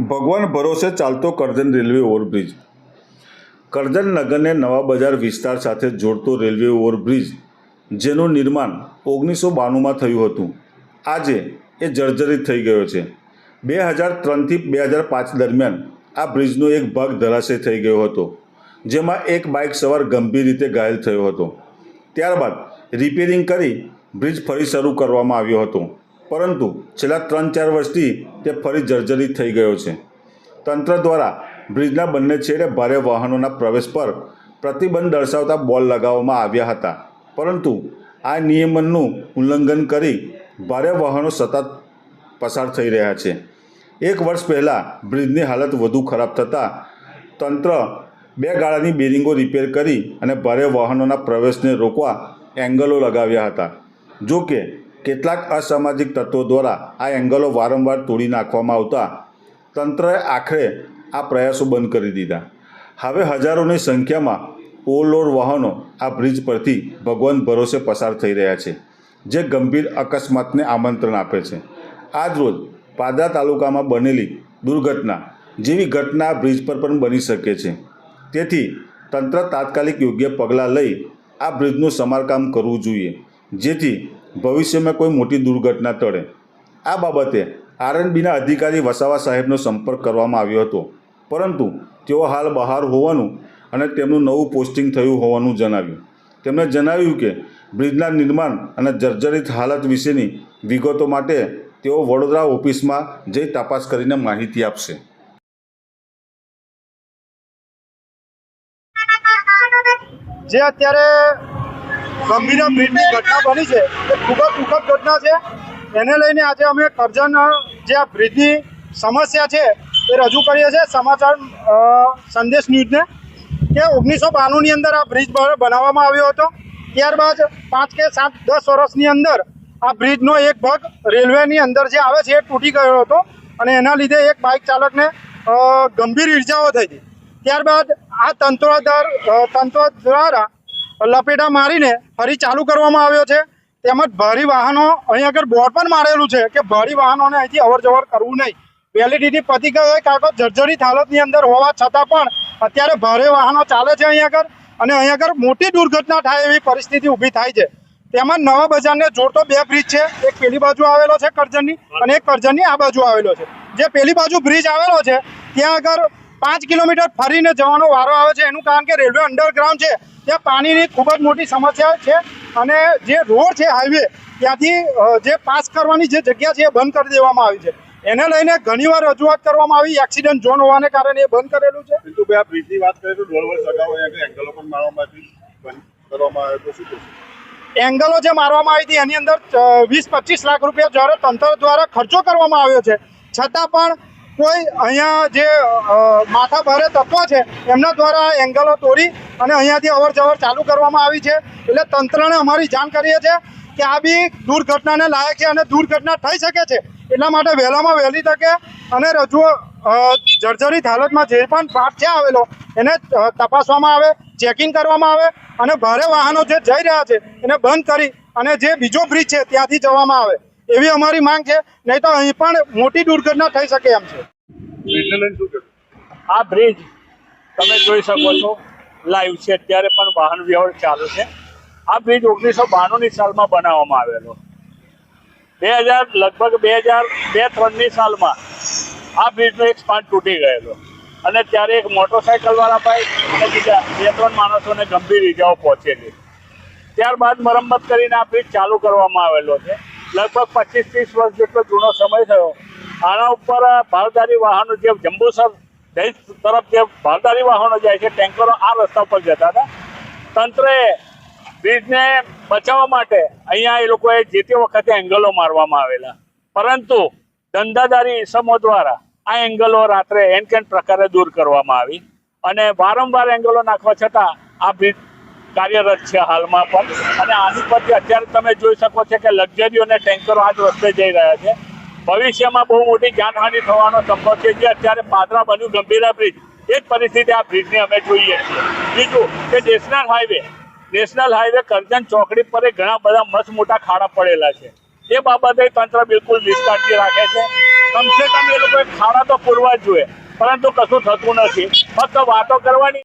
ભગવાન ભરોસે ચાલતો કરજણ રેલવે ઓવરબ્રિજ. કરજણ નગરને નવા બજાર વિસ્તાર સાથે જોડતો રેલવે ઓવરબ્રિજ, જેનું નિર્માણ ઓગણીસો બાણુંમાં થયું હતું. આજે એ જર્જરિત થઈ ગયો છે. બે હજાર ત્રણથી બે હજાર પાંચ દરમિયાન આ બ્રિજનો એક ભાગ ધરાશય થઈ ગયો હતો, જેમાં એક બાઇક સવાર ગંભીર રીતે ઘાયલ થયો હતો. ત્યારબાદ રિપેરિંગ કરી બ્રિજ ફરી શરૂ કરવામાં આવ્યો હતો. પરંતુ છેલ્લા ત્રણ ચાર વર્ષથી તે ફરી જર્જરિત થઈ ગયો છે. તંત્ર દ્વારા બ્રિજના બંને છેડે ભારે વાહનોના પ્રવેશ પર પ્રતિબંધ દર્શાવતા બોલ લગાવવામાં આવ્યા હતા. પરંતુ આ નિયમનનું ઉલ્લંઘન કરી ભારે વાહનો સતત પસાર થઈ રહ્યા છે. એક વર્ષ પહેલાં બ્રિજની હાલત વધુ ખરાબ થતાં તંત્ર બે ગાળાની બેરિંગો રિપેર કરી અને ભારે વાહનોના પ્રવેશને રોકવા એંગલો લગાવ્યા હતા. જો કે કેટલાક અસામાજિક તત્વો દ્વારા આ એંગલો વારંવાર તોડી નાખવામાં આવતા તંત્રએ આખરે આ પ્રયાસો બંધ કરી દીધા. હવે હજારોની સંખ્યામાં ઓવરલોડ વાહનો આ બ્રિજ પરથી ભગવાન ભરોસે પસાર થઈ રહ્યા છે, જે ગંભીર અકસ્માતને આમંત્રણ આપે છે. આજ રોજ પાદરા તાલુકામાં બનેલી દુર્ઘટના જેવી ઘટના બ્રિજ પર પણ બની શકે છે. તેથી તંત્ર તાત્કાલિક યોગ્ય પગલાં લઈ આ બ્રિજનું સમારકામ કરવું જોઈએ, જેથી ભવિષ્યમાં કોઈ મોટી દુર્ઘટના ટળે. આ બાબતે આરએનબીના અધિકારી વસાવા સાહેબનો સંપર્ક કરવામાં આવ્યો હતો. પરંતુ તેઓ હાલ બહાર હોવાનું અને તેમનું નવું પોસ્ટિંગ થયું હોવાનું જણાવ્યું. તેમણે જણાવ્યું કે, બ્રિજના નિર્માણ અને જર્જરિત હાલત વિશેની વિગતો માટે તેઓ વડોદરા ઓફિસમાં જઈ તપાસ કરીને માહિતી આપશે. જે અત્યારે ગંભીર બ્રિજની ઘટના બની છે. એ ખૂબ જ દુઃખદ ઘટના છે. એને લઈને આજે અમે કરજણ, જે આ બ્રિજની સમસ્યા છે, એ રજૂ કરીએ છીએ સમાચાર સંદેશ ન્યૂઝને, કે ઓગણીસો બાણુંની અંદર આ બ્રિજ બનાવવામાં આવ્યો હતો. ત્યારબાદ પાંચ કે સાત, દસ વર્ષની અંદર આ બ્રિજનો એક ભાગ રેલવેની અંદર જે આવે છે એ તૂટી ગયો હતો અને એના લીધે એક બાઇક ચાલકને ગંભીર ઈર્જાઓ થઈ હતી ત્યારબાદ આ તંત્ર તંત્ર દ્વારા લપેટા મારીને ફરી ચાલુ કરવામાં આવ્યો છે. તેમજ ભારી વાહનો અહીં આગળ બોર્ડ પણ મારેલું છે કે ભારી વાહનોને અહીંથી અવર જવર કરવું નહીં. વેલિડિટી પતી ગયો હોય કાગળ જર્જરિત હાલતની અંદર હોવા છતાં પણ અત્યારે ભારે વાહનો ચાલે છે અહીં આગળ અને અહીં આગળ મોટી દુર્ઘટના થાય એવી પરિસ્થિતિ ઊભી થાય છે. તેમાં નવા બજારને જોડતો બે બ્રિજ છે. એક પેલી બાજુ આવેલો છે કરજણની અને એક કરજણની આ બાજુ આવેલો છે. જે પેલી બાજુ બ્રિજ આવેલો છે, ત્યાં આગળ પાંચ કિલોમીટર ફરીને જવાનો વારો આવે છે. એનું કારણ કે રેલવે અંડરગ્રાઉન્ડ છે. ત્યાં પાણીની ખૂબ જ મોટી સમસ્યા છે અને જે રોડ છે હાઈવે ત્યાંથી જે પાસ કરવાની જે જગ્યા છે એ બંધ કરી દેવામાં આવી છે. એને લઈને ઘણીવાર રજૂઆત કરવામાં આવી. એક્સિડન્ટ ઝોન હોવાને કારણે એ બંધ કરેલું છે. પિન્ટુભાઈ આ બ્રિજની વાત કરીએ તો દોઢ વર્ષ અગાઉ એંગલો પણ મારવામાં આવી બંધ કરવામાં આવ્યો. તો શું એંગલો જે મારવામાં આવી હતી એની અંદર વીસ પચીસ લાખ રૂપિયા જ્યારે તંત્ર દ્વારા ખર્ચો કરવામાં આવ્યો છે. છતાં પણ કોઈ અહીંયા જે માથા ભારે તત્વો છે, એમના દ્વારા એંગલો તોડી અને અહીંયાથી અવર જવર ચાલુ કરવામાં આવી છે. એટલે તંત્રને અમારી જાણ કરીએ છીએ કે આ બી દુર્ઘટનાને લાયક છે અને દુર્ઘટના થઈ શકે છે. એટલા માટે વહેલામાં વહેલી તકે અને રજૂ જર્જરિત હાલતમાં જે પણ પાઠ છે આવેલો, એને તપાસવામાં આવે, ચેકિંગ કરવામાં આવે અને ભારે વાહનો જે જઈ રહ્યા છે એને બંધ કરી અને જે બીજો બ્રિજ છે ત્યાંથી જવામાં આવે. એવી અમારી માંગ છે નહીં તો અહીં પણ મોટી દુર્ઘટના થઈ શકે એમ છે. આ બ્રિજ તમે જોઈ શકો છો લાઈવ છે અત્યારે પણ વાહન વ્યવહાર ચાલુ છે. આ બ્રિજ ઓગણીસો બાણુંની સાલમાં બનાવવામાં આવેલો. બે હજાર લગભગ બે હજાર બે ત્રણની સાલમાં આ બ્રિજનો એક સ્પાન તૂટી ગયેલો. અને ત્યારે એક મોટરસાયકલ વાળા ભાઈ અને બીજા બે ત્રણ માણસોને ગંભીર ઇજાઓ પહોંચેલી. ત્યારબાદ મરમ્મત કરીને આ બ્રિજ ચાલુ કરવામાં આવેલો છે. લગભગ પચીસ ત્રીસ વર્ષ જેટલો જૂનો સમય થયો. આના ઉપર ભારદારી વાહનો જે જંબુસર દહેજ તરફ જે ભારદારી વાહનો જાય છે, ટેન્કરો આ રસ્તા પર જતા હતા. તંત્રએ બ્રિજને બચાવવા માટે અહીંયા એ લોકોએ જે તે વખતે એંગલો મારવામાં આવેલા. પરંતુ ધંધાદારી ઇસમો દ્વારા આ એંગલો રાત્રે એન કેન પ્રકારે દૂર કરવામાં આવી અને વારંવાર એંગલો નાખવા છતાં આ બ્રિજ કાર્યરત છે હાલમાં પણ. અને આની પરથી અત્યારે તમે જોઈ શકો છો કે લક્ઝરીઓ અને ટેન્કરો આ રસ્તે જઈ રહ્યા છે. ભવિષ્યમાં બહુ મોટી જાનહાનિ થવાનો સંભવ છે જે અત્યારે પાદરા બન્યું ગંભીરા બ્રિજ. એ જ પરિસ્થિતિ આ બ્રિજની અમે જોઈએ છીએ. બીજું કે national highway. National highway Karjan ચોકડી પર ઘણા બધા મસ્ત મોટા ખાડા પડેલા છે. એ બાબતે તંત્ર બિલકુલ નિષ્કાળજી રાખે છે. કમસે કમ એ લોકોએ ખાડા તો પૂરવા જ જોઈએ. પરંતુ કશું થતું નથી. ફક્ત વાતો કરવાની